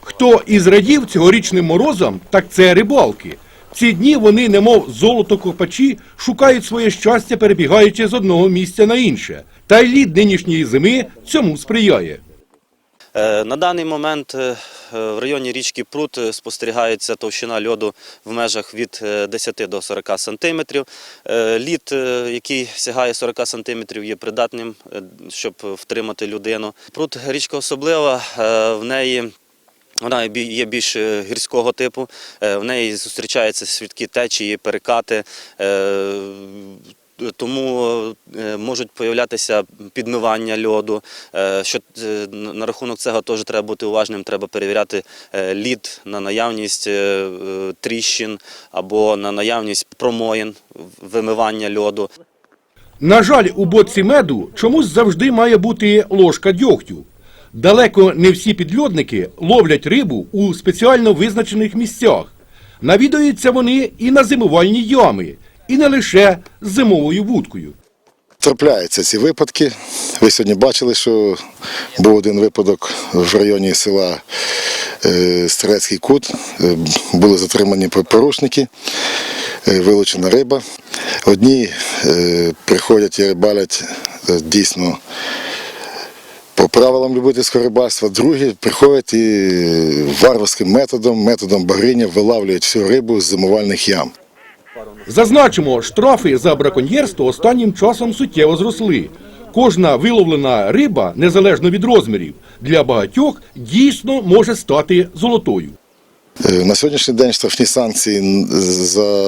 Хто і зрадів цьогорічним морозам, так це рибалки. Ці дні вони, немов золото копачі, шукають своє щастя, перебігаючи з одного місця на інше. Та й лід нинішньої зими цьому сприяє. Е, На даний момент е, в районі річки Прут е, спостерігається товщина льоду в межах від е, 10 до 40 сантиметрів. Е, Лід, е, який сягає 40 сантиметрів, є придатним, е, щоб втримати людину. Прут річка особлива, е, в неї вона є більш е, гірського типу, е, в неї зустрічаються свідкі течії, перекати. Тому е, можуть появлятися підмивання льоду. Е, Що е, на рахунок цього теж треба бути уважним. Треба перевіряти лід на наявність тріщин або на наявність промоїн, вимивання льоду. На жаль, у боці меду чомусь завжди має бути ложка дьогтю. Далеко не всі підльодники ловлять рибу у спеціально визначених місцях. Навідуються вони і на зимувальні ями, і не лише з зимовою вудкою. Трапляються ці випадки. Ви сьогодні бачили, що був один випадок в районі села е, Стрелецький кут. Е, Були затримані порушники, е, вилучена риба. Одні приходять і рибалять дійсно по правилам любительського рибальства, другі приходять і варварським методом, методом багріння вилавлюють всю рибу з зимувальних ям. Зазначимо, штрафи за браконьєрство останнім часом суттєво зросли. Кожна виловлена риба, незалежно від розмірів, для багатьох дійсно може стати золотою. Е, На сьогоднішній день штрафні санкції за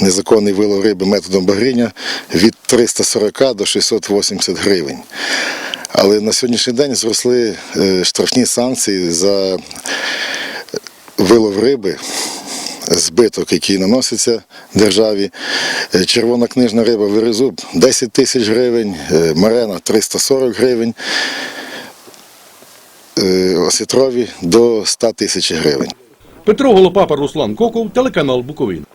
незаконний вилов риби методом багріння від 340 до 680 гривень. Але на сьогоднішній день зросли е, штрафні санкції за вилов риби, збиток, який наноситься державі. Е, Червона книжна риба вирізуб 10 тисяч гривень, е, марена 340 гривень, осетрові до 100 тисяч гривень. Петро Голопапа, Руслан Коков, телеканал Буковин.